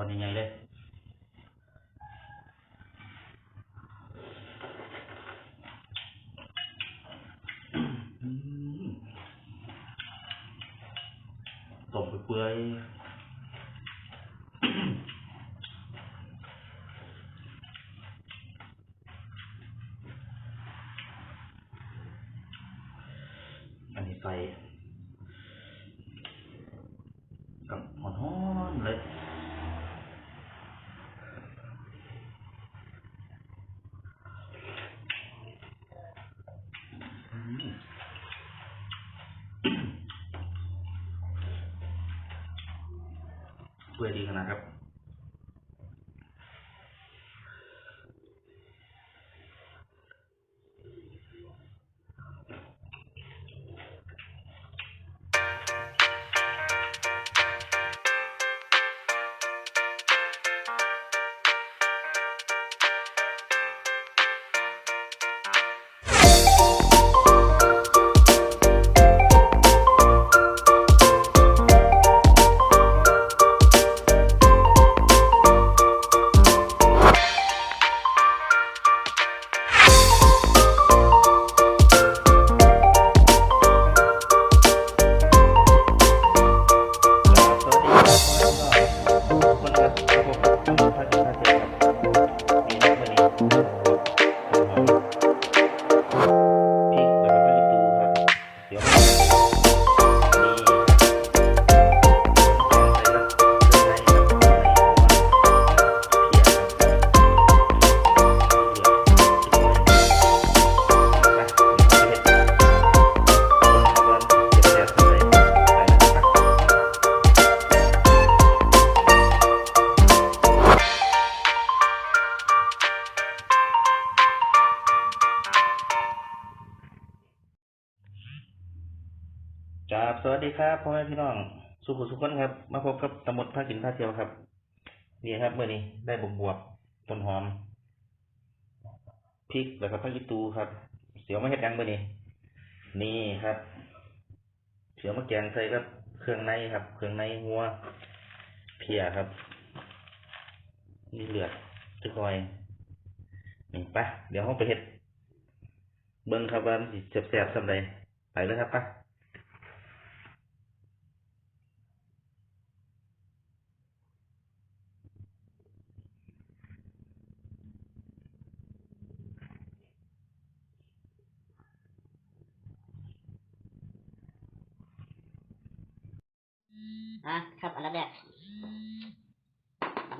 อนยังไงเลยต้มไปเปื่อยอันนี้ใส่กับหอนๆเลย อืมื่อยดีขนาดครับ ดีครับพ่อแม่พี่น้อง สุขุสุขคนครับ มาพบกับตำบลภาคกินภาคเที่ยวครับ นี่ครับเมื่อนี้ได้บวบบวบต้นหอมพริกแล้วก็ผักอีตูครับ เสียวมาเฮ็ดหยังเมื่อนี้นี่ครับ เสียวมาแกงใส่กับ เครื่องในครับ เครื่องในงัวเพียครับนี่เลือดทุกอยนี่ไปเดี๋ยวห้องไปเฮ็ด เบิ้งครับว่ามันสิแซ่บๆสำไรไปเลยครับปอะครับอันดับแรก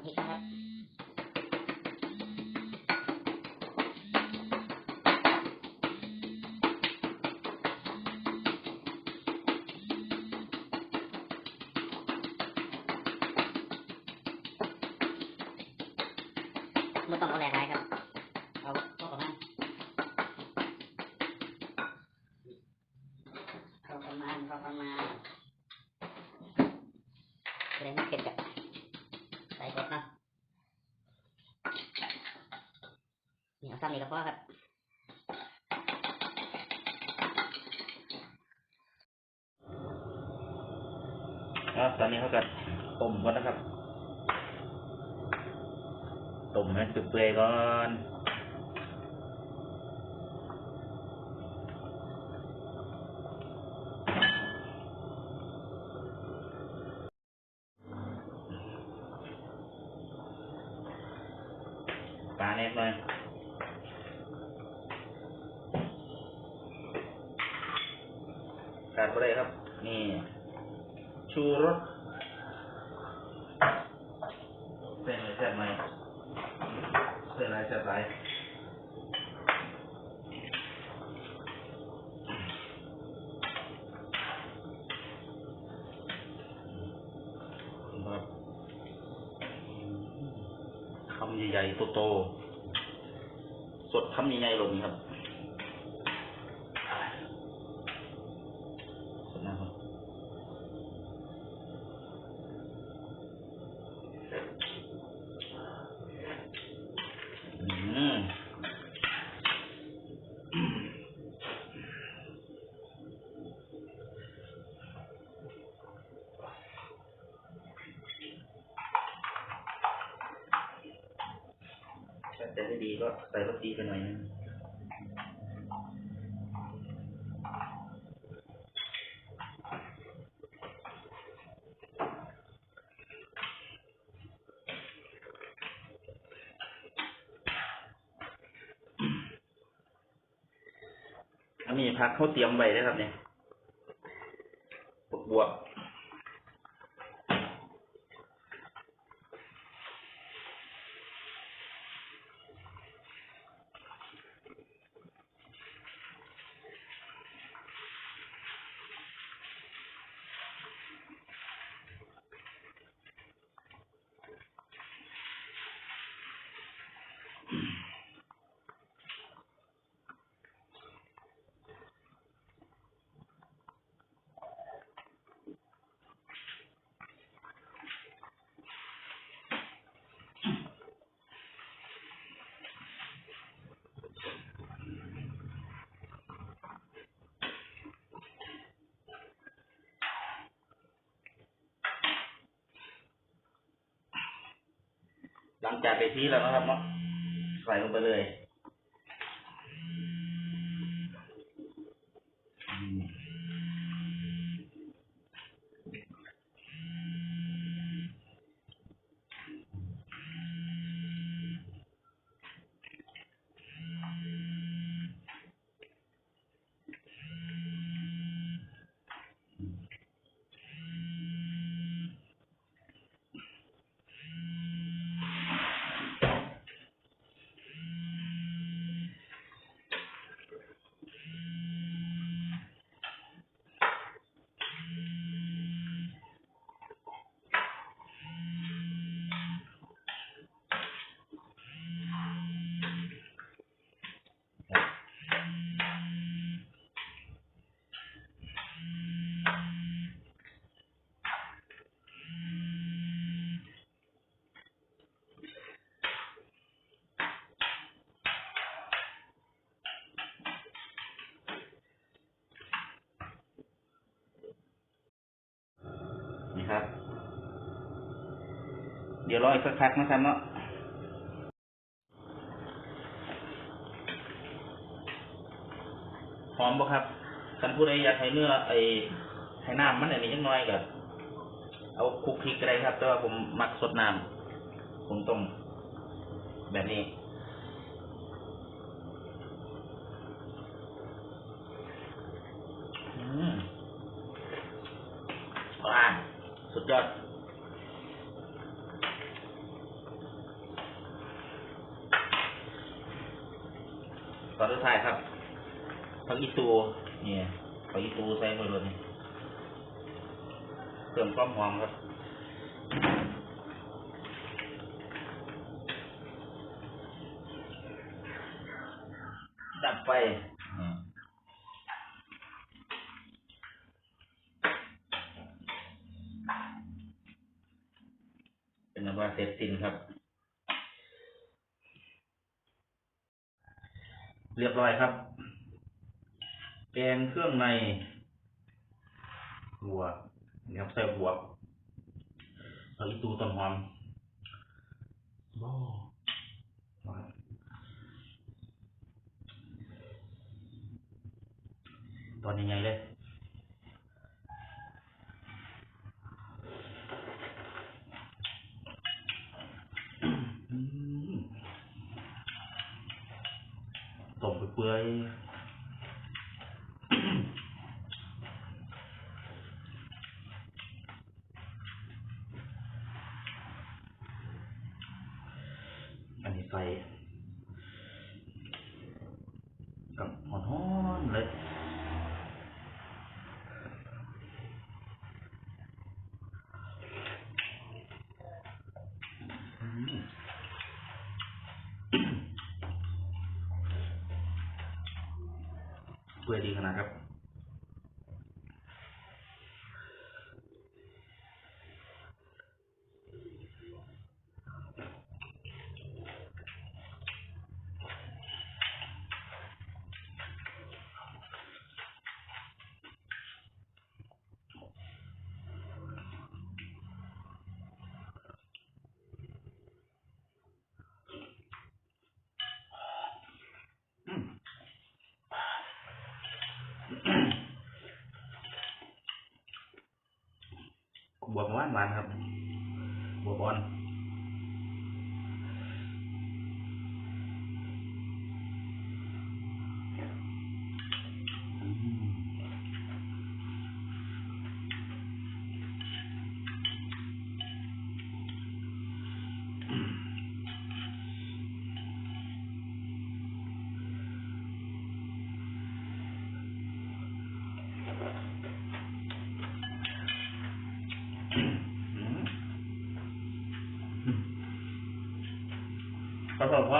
น้ำพริครับไม่ต้องเอาแรงไรครับ เอาพอประมาณพอาประมาณพอาประมาณจะได้ไม่เผ็ดแบบ ใส่กดเนาะนี่เอาซ้ำนี่ก็พอครับครับตอนนี้เขาก็ต้มก่อนนะครับต้มให้เปื่อยๆก่อนปลาแนบหน่อย ขาดไปได้ครับ นี่ ชูรสเส้นอะไรแซ่บไหมเส้นอะไรแซ่บไหมครับคำใหญ่ๆโตๆสดคำใหญ่ๆลงนี้ครับสดนะครับ อืม จะให้ดีก็ใส่รสดีไปหน่อยนึงอันนี้พักเขาเตรียมไว้นะครับเนี่ยบวบบวบ หลังจากไปทีแล้วนะครับเนาะใส่ลงไปเลยอืมนี่ครับ เดี๋ยวรออีกสักพักนะครับเนาะหอมบ่ครับคันผู้ใดอยากให้เนื้อไอ้ให้น้ำมันอันนี้ยังน้อยกับเอาคลุกคลิกอะได้ครับ แต่ว่าผมมักสดน้ำผมต้องแบบนี้ อืมว้าสุดยอด ตอนสุดท้ายครับผักอีตูเนี่ยผักอีตูใส่ไปเลยนี่เติมความหอมครับดับไฟเป็นอันว่าเสร็จสิ้นครับ เรียบร้อยครับ แกงเครื่องในหัวนี่ครับใส่หัวเอาอีตูต้นหอมบ้าตอนยังไงเลย อืมต้มไปเปื่อยอั นนี้ใส่กับหอนฮ้อนเลยเปื่อยดีขนาดครับ บวกหวานหวานครับ บวบอ่อน ประสบค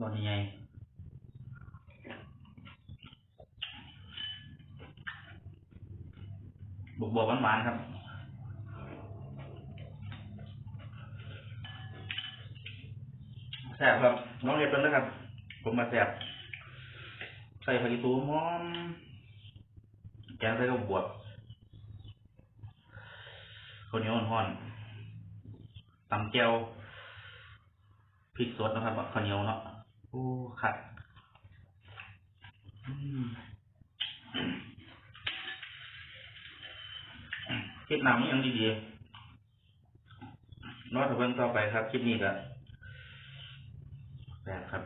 บอลยังไงบวกบวกหวานๆครับแซ่บครับ น้องเรียนเป็นนะครับ ผมมาแซ่บใส่ผักอีตูหอมแกงใส่กับบวบข้าวเหนียวอ่อนๆตำแก้วพริกสดนะครับข้าวเหนียวเนาะ โอ้ขัดคลิปหนังยังดีๆนอตเพิ่งต่อไปครับ คลิปนี้ก็แบบครับ